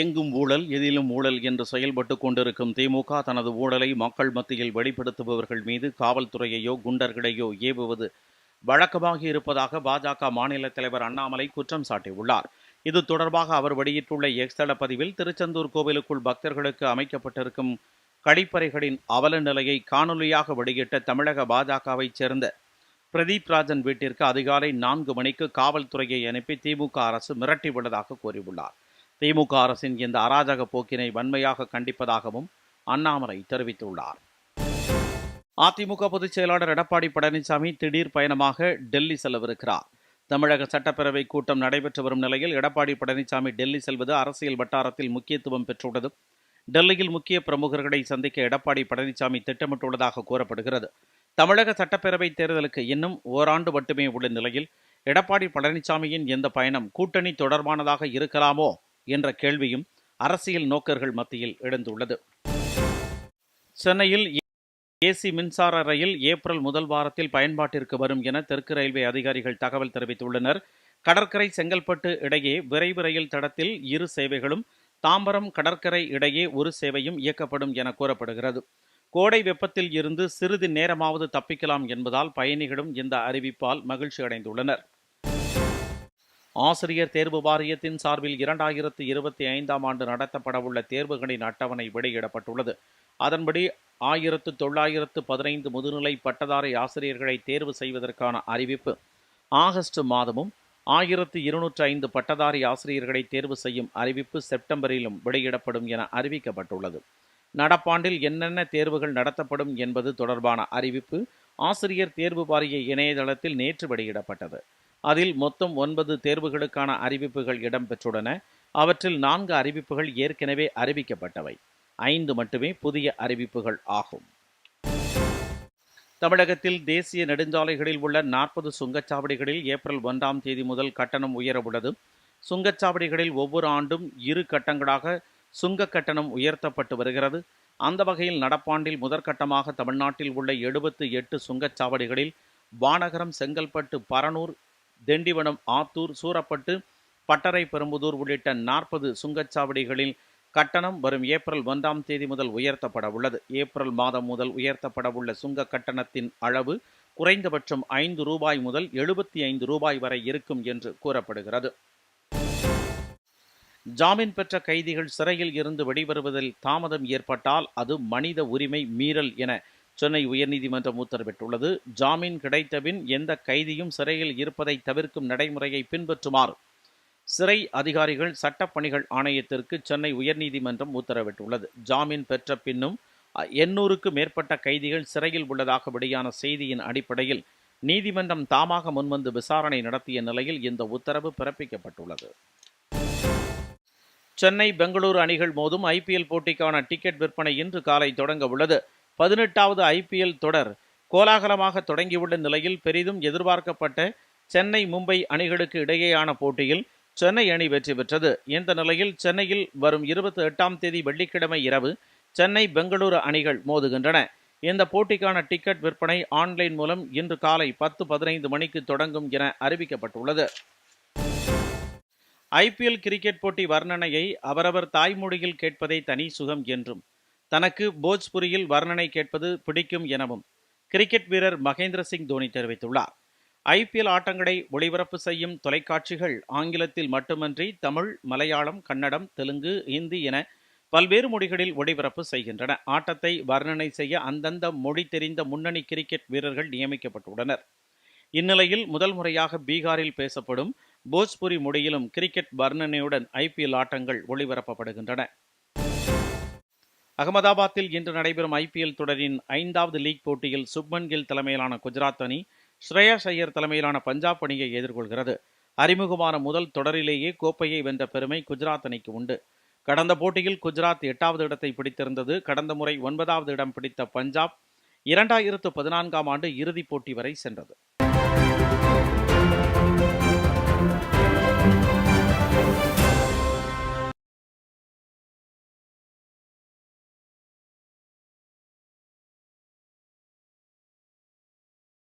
எங்கும் ஊழல் எதிலும் ஊழல் என்று செயல்பட்டு கொண்டிருக்கும் திமுக தனது ஊழலை மக்கள் மத்தியில் வெளிப்படுத்துபவர்கள் மீது காவல்துறையையோ குண்டர்களையோ ஏவுவது வழக்கமாகி இருப்பதாக பாஜக மாநில தலைவர் அண்ணாமலை குற்றம் சாட்டியுள்ளார். இது தொடர்பாக அவர் வெளியிட்டுள்ள எக்ஸ்தள பதிவில் திருச்செந்தூர் கோவிலுக்குள் பக்தர்களுக்கு அமைக்கப்பட்டிருக்கும் கழிப்பறைகளின் அவல நிலையை காணொலியாக வெளியிட்ட தமிழக பாஜகவைச் சேர்ந்த பிரதீப் ராஜன் வீட்டிற்கு அதிகாலை நான்கு மணிக்கு காவல்துறையை அனுப்பி திமுக அரசு மிரட்டியுள்ளதாக கூறியுள்ளார். திமுக அரசின் இந்த அராஜக போக்கினை வன்மையாக கண்டிப்பதாகவும் அண்ணாமலை தெரிவித்துள்ளார். அதிமுக பொதுச் செயலாளர் எடப்பாடி பழனிசாமி திடீர் பயணமாக டெல்லி செல்லவிருக்கிறார். தமிழக சட்டப்பேரவை கூட்டம் நடைபெற்று வரும் நிலையில் எடப்பாடி பழனிசாமி டெல்லி செல்வது அரசியல் வட்டாரத்தில் முக்கியத்துவம் பெற்றுள்ளது டெல்லியில் முக்கிய பிரமுகர்களை சந்திக்க எடப்பாடி பழனிசாமி திட்டமிட்டுள்ளதாக கூறப்படுகிறது. தமிழக சட்டப்பேரவை தேர்தலுக்கு இன்னும் ஓராண்டு மட்டுமே உள்ள நிலையில் எடப்பாடி பழனிசாமியின் இந்த பயணம் கூட்டணி தொடர்பானதாக இருக்கலாமோ என்ற கேள்வியும் அரசியல் நோக்கர்கள் மத்தியில் எழுந்துள்ளது. சென்னையில் ஏசி மின்சார ரயில் ஏப்ரல் முதல் வாரத்தில் பயன்பாட்டிற்கு வரும் என தெற்கு ரயில்வே அதிகாரிகள் தகவல் தெரிவித்துள்ளனர். கடற்கரை செங்கல்பட்டு இடையே விரைவு ரயில் தடத்தில் இரு சேவைகளும் தாம்பரம் கடற்கரை இடையே ஒரு சேவையும் இயக்கப்படும் என கூறப்படுகிறது. கோடை வெப்பத்தில் இருந்து சிறிது நேரமாவது தப்பிக்கலாம் என்பதால் பயணிகளும் இந்த அறிவிப்பால் மகிழ்ச்சி அடைந்துள்ளனர் ஆசிரியர் தேர்வு வாரியத்தின் சார்பில் இரண்டாயிரத்து இருபத்தி ஐந்தாம் ஆண்டு நடத்தப்படவுள்ள தேர்வுகளின் அட்டவணை வெளியிடப்பட்டுள்ளது. அதன்படி ஆயிரத்து தொள்ளாயிரத்து பதினைந்து முதுநிலை பட்டதாரி ஆசிரியர்களை தேர்வு செய்வதற்கான அறிவிப்பு. ஆகஸ்ட் மாதமும் ஆயிரத்து இருநூற்று ஐந்து பட்டதாரி ஆசிரியர்களை தேர்வு செய்யும் அறிவிப்பு செப்டம்பரிலும் வெளியிடப்படும் என அறிவிக்கப்பட்டுள்ளது. நடப்பாண்டில் என்னென்ன தேர்வுகள் நடத்தப்படும் என்பது தொடர்பான அறிவிப்பு ஆசிரியர் தேர்வு வாரிய இணையதளத்தில் நேற்று வெளியிடப்பட்டது. அதில் மொத்தம் ஒன்பது தேர்வுகளுக்கான அறிவிப்புகள் இடம்பெற்றுள்ளன. அவற்றில் நான்கு அறிவிப்புகள் ஏற்கனவே அறிவிக்கப்பட்டவை. ஐந்து மட்டுமே புதிய அறிவிப்புகள் ஆகும். தமிழகத்தில் தேசிய நெடுஞ்சாலைகளில் உள்ள நாற்பது சுங்கச்சாவடிகளில் ஏப்ரல் ஒன்றாம் தேதி முதல் கட்டணம் உயரவுள்ளது சுங்கச்சாவடிகளில் ஒவ்வொரு ஆண்டும் இரு கட்டங்களாக சுங்க கட்டணம் உயர்த்தப்பட்டு வருகிறது. அந்த வகையில் நடப்பாண்டில் முதற்கட்டமாக தமிழ்நாட்டில் உள்ள எழுபத்து எட்டு சுங்கச்சாவடிகளில் வானகரம் செங்கல்பட்டு பரனூர் திண்டிவனம் ஆத்தூர் சூரப்பட்டு பட்டறை பெரும்புதூர் உள்ளிட்ட நாற்பது சுங்கச்சாவடிகளில் கட்டணம் வரும் ஏப்ரல் ஒன்றாம் தேதி முதல் உயர்த்தப்பட உள்ளது. ஏப்ரல் மாதம் முதல் உயர்த்தப்பட உள்ள சுங்க கட்டணத்தின் அளவு குறைந்தபட்சம் ஐந்து ரூபாய் முதல் எழுபத்தி ஐந்து ரூபாய் வரை இருக்கும் என்று கூறப்படுகிறது. ஜாமீன் பெற்ற கைதிகள் சிறையில் இருந்து வெளிவருவதில் தாமதம் ஏற்பட்டால் அது மனித உரிமை மீறல் என சென்னை உயர்நீதிமன்றம் உத்தரவிட்டுள்ளது ஜாமீன் கிடைத்தபின் எந்த கைதியும் சிறையில் இருப்பதை தவிர்க்கும் நடைமுறையை பின்பற்றுமாறு சிறை அதிகாரிகள் சட்டப்பணிகள் ஆணையத்திற்கு சென்னை உயர்நீதிமன்றம் உத்தரவிட்டுள்ளது ஜாமீன் பெற்ற பின்னும் எண்ணூறுக்கு மேற்பட்ட கைதிகள் சிறையில் உள்ளதாக வெளியான செய்தியின் அடிப்படையில் நீதிமன்றம் தாமாக முன்வந்து விசாரணை நடத்திய நிலையில் இந்த உத்தரவு பிறப்பிக்கப்பட்டுள்ளது. சென்னை பெங்களூரு அணிகள் மோதும் ஐபிஎல் போட்டிக்கான டிக்கெட் விற்பனை இன்று காலை தொடங்க உள்ளது. பதினெட்டாவது ஐபிஎல் தொடர் கோலாகலமாக தொடங்கியுள்ள நிலையில் பெரிதும் எதிர்பார்க்கப்பட்ட சென்னை மும்பை அணிகளுக்கு இடையேயான போட்டியில் சென்னை அணி வெற்றி பெற்றது. இந்த நிலையில் சென்னையில் வரும் இருபத்தி எட்டாம் தேதி வெள்ளிக்கிழமை இரவு சென்னை பெங்களூரு அணிகள் மோதுகின்றன. இந்த போட்டிக்கான டிக்கெட் விற்பனை ஆன்லைன் மூலம் இன்று காலை பத்து பதினைந்து மணிக்கு தொடங்கும் என அறிவிக்கப்பட்டுள்ளது. ஐபிஎல் கிரிக்கெட் போட்டி வர்ணனையை அவரவர் தாய்மொழியில் கேட்பதே தனி சுகம் என்றும் தனக்கு போஜ்புரியில் வர்ணனை கேட்பது பிடிக்கும் எனவும் கிரிக்கெட் வீரர் மகேந்திர சிங் தோனி தெரிவித்துள்ளார். ஐபிஎல் ஆட்டங்களை ஒளிபரப்பு செய்யும் தொலைக்காட்சிகள் ஆங்கிலத்தில் மட்டுமன்றி தமிழ் மலையாளம் கன்னடம் தெலுங்கு இந்தி என பல்வேறு மொழிகளில் ஒளிபரப்பு செய்கின்றன. ஆட்டத்தை வர்ணனை செய்ய அந்தந்த மொழி தெரிந்த முன்னணி கிரிக்கெட் வீரர்கள் நியமிக்கப்பட்டுள்ளனர். இந்நிலையில் முதல் முறையாக பீகாரில் பேசப்படும் போஜ்புரி மொழியிலும் கிரிக்கெட் வர்ணனையுடன் ஐபிஎல் ஆட்டங்கள் ஒளிபரப்பப்படுகின்றன. அகமதாபாத்தில் இன்று நடைபெறும் ஐபிஎல் தொடரின் ஐந்தாவது லீக் போட்டியில் சுப்மன் கில் தலைமையிலான குஜராத் அணி ஸ்ரேயாஸ் ஐயர் தலைமையிலான பஞ்சாப் அணியை எதிர்கொள்கிறது. அறிமுகமான முதல் தொடரிலேயே கோப்பையை வென்ற பெருமை குஜராத் அணிக்கு உண்டு. கடந்த போட்டியில் குஜராத் எட்டாவது இடத்தை பிடித்திருந்தது. கடந்த முறை ஒன்பதாவது இடம் பிடித்த பஞ்சாப் இரண்டாயிரத்து பதினான்காம் ஆண்டு இறுதிப் போட்டி வரை சென்றது.